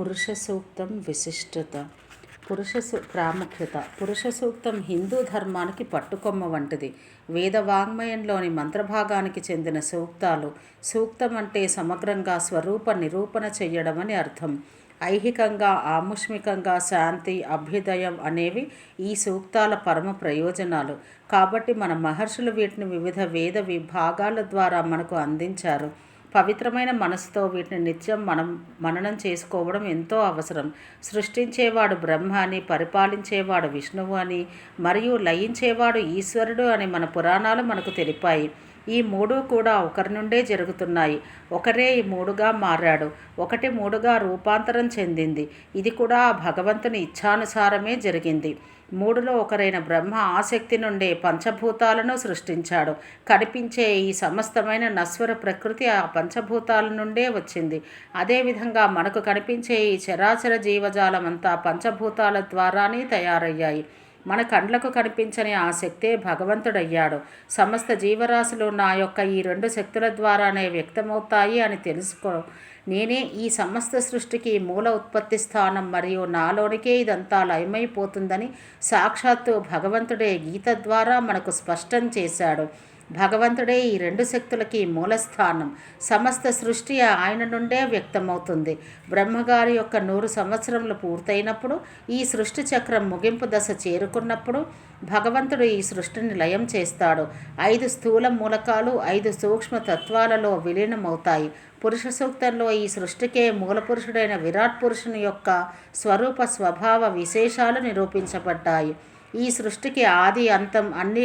పురుష సూక్తం విశిష్టత పురుష సూ ప్రాముఖ్యత. పురుష సూక్తం హిందూ ధర్మానికి పట్టుకొమ్మ వంటిది. వేద వాంగ్మయంలోని మంత్రభాగానికి చెందిన సూక్తాలు సూక్తం అంటే సమగ్రంగా స్వరూప నిరూపణ చెయ్యడమని అర్థం. ఐహికంగా ఆముష్మికంగా శాంతి అభ్యుదయం అనేవి ఈ సూక్తాల పరమ ప్రయోజనాలు. కాబట్టి మన మహర్షులు వీటిని వివిధ వేద విభాగాల ద్వారా మనకు అందించారు. పవిత్రమైన మనసుతో వీటిని నిత్యం మనం మననం చేసుకోవడం ఎంతో అవసరం. సృష్టించేవాడు బ్రహ్మ అని పరిపాలించేవాడు విష్ణువు అని మరియు లయించేవాడు ఈశ్వరుడు అని మన పురాణాలు మనకు తెలిపాయి. ఈ మూడు కూడా ఒకరి నుండే జరుగుతున్నాయి. ఒకరే ఈ మూడుగా మారాడు. ఒకటి మూడుగా రూపాంతరం చెందింది. ఇది కూడా ఆ భగవంతుని ఇచ్ఛానుసారమే జరిగింది. మూడులో ఒకరైన బ్రహ్మ ఆసక్తి నుండే పంచభూతాలను సృష్టించాడు. కనిపించే ఈ సమస్తమైన నశ్వర ప్రకృతి ఆ పంచభూతాల నుండే వచ్చింది. అదేవిధంగా మనకు కనిపించే ఈ చరాచర జీవజాలం అంతా పంచభూతాల ద్వారానే తయారయ్యాయి. మన కండ్లకు కనిపించని ఆ శక్తే భగవంతుడయ్యాడు. సమస్త జీవరాశులు నా యొక్క ఈ రెండు శక్తుల ద్వారానే వ్యక్తమవుతాయి అని తెలుసుకో. నేనే ఈ సమస్త సృష్టికి మూల ఉత్పత్తి స్థానం మరియు నాలోనికే ఇదంతా లయమైపోతుందని సాక్షాత్తు భగవంతుడే గీత ద్వారా మనకు స్పష్టం చేశాడు. భగవంతుడే ఈ రెండు శక్తులకి మూలస్థానం. సమస్త సృష్టి ఆయన నుండే వ్యక్తమవుతుంది. బ్రహ్మగారి యొక్క నూరు సంవత్సరములు పూర్తయినప్పుడు ఈ సృష్టి చక్రం ముగింపు దశ చేరుకున్నప్పుడు భగవంతుడు ఈ సృష్టిని లయం చేస్తాడు. ఐదు స్థూల మూలకాలు ఐదు సూక్ష్మ తత్వాలలో విలీనమవుతాయి. పురుష సూక్తంలో ఈ సృష్టికే మూలపురుషుడైన విరాట్ పురుషుని యొక్క స్వరూప స్వభావ విశేషాలు నిరూపించబడ్డాయి. ఈ సృష్టికి ఆది అంతం అన్నీ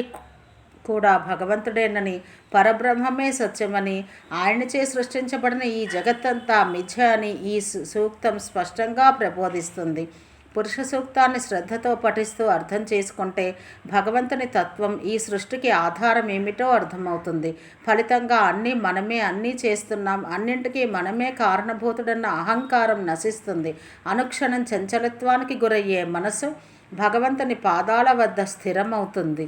కూడా భగవంతుడేనని పరబ్రహ్మమే సత్యమని ఆయనచే సృష్టించబడిన ఈ జగత్తంతా మిథ్య అని ఈ సూక్తం స్పష్టంగా ప్రబోధిస్తుంది. పురుష సూక్తాన్ని శ్రద్ధతో పఠిస్తూ అర్థం చేసుకుంటే భగవంతుని తత్వం ఈ సృష్టికి ఆధారం ఏమిటో అర్థమవుతుంది. ఫలితంగా అన్నీ మనమే అన్నీ చేస్తున్నాం అన్నింటికీ మనమే కారణభూతుడన్న అహంకారం నశిస్తుంది. అనుక్షణం చంచలత్వానికి గురయ్యే మనసు భగవంతుని పాదాల వద్ద స్థిరమవుతుంది.